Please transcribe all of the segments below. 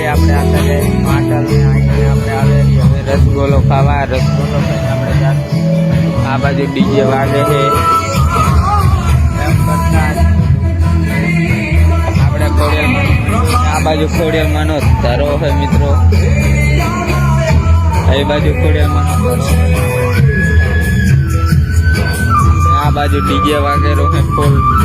Finally આપણે આતા જાય માટલ ને આઈને આપણે આવે હવે રસગોલો ખાવા, રસગોલો ખાઈને આપણે જાશું. આ બાજુ ડીજે વાગે છે. એમ કરતા આપણે ખોડિયાલ આ બાજુ ખોડિયાલ માનો ધરો છે મિત્રો. એ બાજુ ખોડિયાલ માનો આ બાજુ ડીજે વાગેરો છે ફૂલ.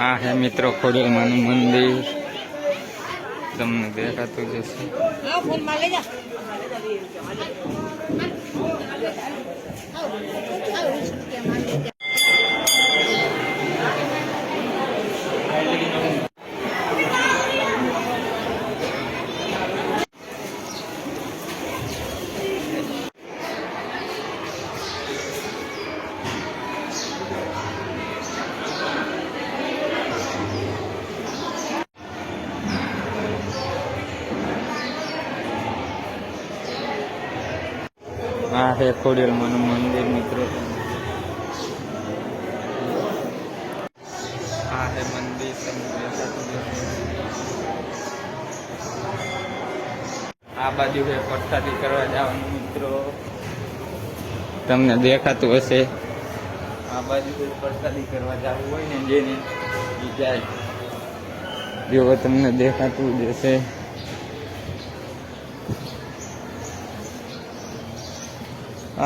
આ હે મિત્રો ખોડલમાનું મંદિર. તમને દેખાતું જશે આ હે ખોડિયાલમાનું મંદિર, મિત્રો. આ હે મંદિર આ બાજુ પ્રસાદી કરવા જવાનું, મિત્રો. તમને દેખાતું હશે. આ બાજુ પ્રસાદી કરવા જવું હોય ને, જેને જાય. જો તમને દેખાતું જશે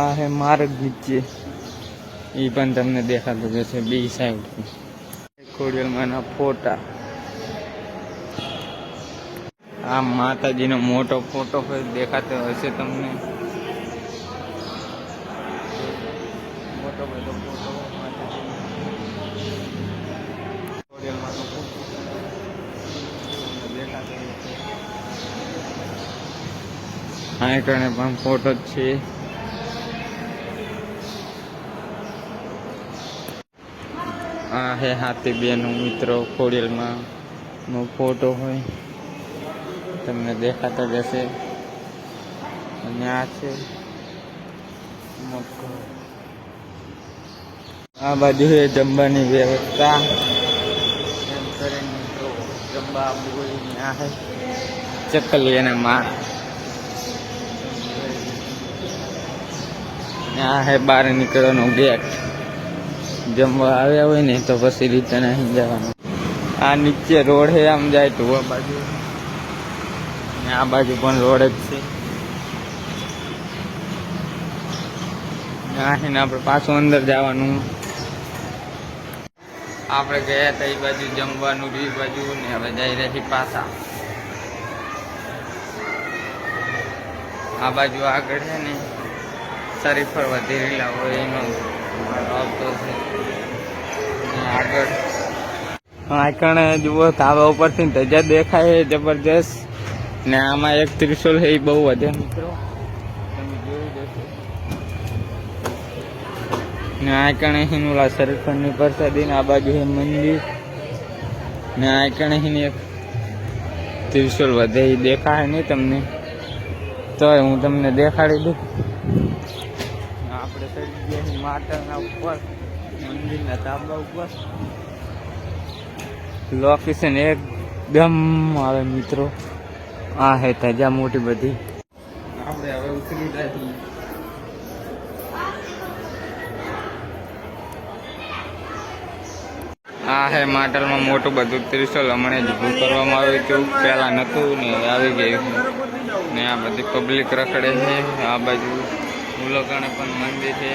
આ હે માર્ગ નીચે. એ પણ તમને દેખાતું જશે બે સાઈડ ખોડિયાલમાંના ફોટા. આ માતાજીનો મોટો ફોટો હોય દેખાતો હશે તમને. મોટો બધો ફોટો દેખાતો આ કણે પણ ફોટો જ છે. આ હે હાથી બેનું મિત્રો ખોડિયલમાં નો ફોટો હોય. તમને દેખાતા જશે. અને આ છે આ બાજુ એ જમવાની વ્યવસ્થા. એમ કરીને મિત્રો જમવા બોલીને આ છે ચકલી અને માં આ હે બહાર નીકળવાનો ગેટ. જમવા આવ્યા હોય ને, તો પછી રિટર્ન અહીં જવાનું. આ નીચે રોડ છે આમ જાય તો આ બાજુ. ને આ બાજુ પણ રોડ જ છે. ને આપણે પાછું અંદર જવાનું. આપણે ગયા હતા એ બાજુ જમવાનું, બી બાજુ, ને હવે જઈ રહ્યા પાછા. આ બાજુ આગળ છે ને સારી ફરવા ધીરેલા હોય એનો. આકણ જુઓ તાવા ઉપરથી ધજા દેખાય જબરજસ્ત. ને આમાં એક ત્રિશુલ છે, એ બહુ વધે. ને આકણે હિનુલા સરખંડની પ્રસાદી ને આ બાજુ છે મંદિર. ને આકણે હિની એક ત્રિશુલ વધે, એ દેખાય નહીં તમને. તોય હું તમને દેખાડી દઉં. લોકેશન એકદમ આવે મિત્રો. આ હે તજા મોટી બધી. આ હે માટલમાં મોટું બધું ત્રિશુલ. હમણાં જ ઊભું કરવામાં આવ્યું હતું. પહેલા નહોતું ને આવી ગયું. ને આ બધી પબ્લિક રખડે છે. આ બાજુ મુલકણે પણ મંદિર છે.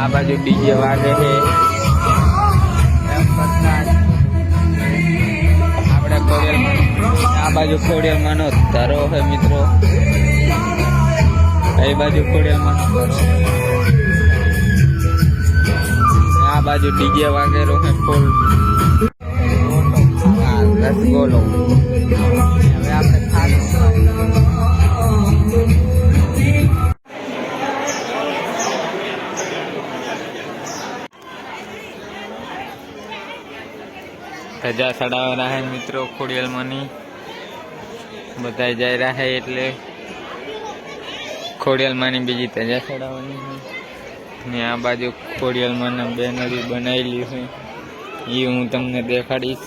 આ બાજુ ડીજે વાગે છે. આપણે ખોડિયાલમાં આ બાજુ ખોડિયાલમાંનો ધરો છે મિત્રો. એ બાજુ ખોડિયાલમાંનો ધરો. આ બાજુ ડીજે વાગેલો છે ફૂલ. રસગુલ્લો હવે ધજા ચડાવવા હે મિત્રો ખોડિયાલમાંની બધા જઈ રહ્યા હે એટલે ખોડિયાલમાંની બીજી ધજા ચડાવવાની છે ને આ બાજુ ખોડિયાલમાંના બેનરી બનાવેલી છે એ હું તમને દેખાડીશ.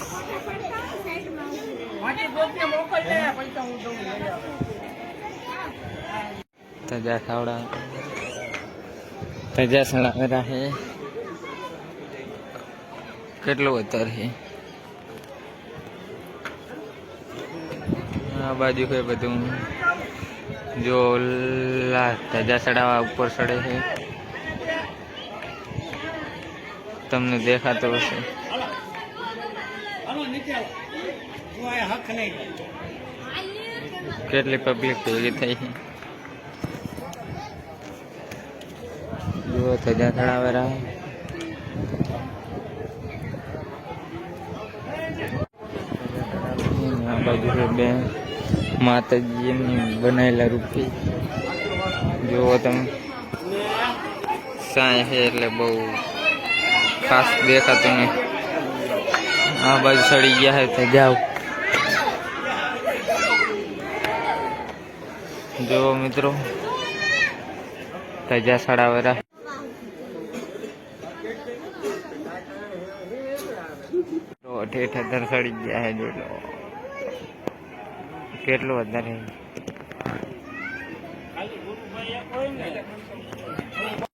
ધજા ખાવડા ધજા ચડાવેલા હે. કેટલું વધારે આ બાજુ છે બધું. જો ધજા ચડાવવા ઉપર ચડે છે. તમને દેખાતો હશે. કેટલી પબ્લિક ભેગી થઈ છે. જુઓ ધજા ચડાવે રહ્યા બાજુ છે બે માતાજીની બનાવેલા રૂપી. જુઓ તમે. સાંય છે એટલે બહુ ખાસ દેખાતું નહીં. આ બાજુ સડી ગયા છે તો જાઓ. જુઓ મિત્રો. તજા સડાવેરા તો ઠેઠ અધર સડી ગયા છે, જોઈ કેટલું વધારે?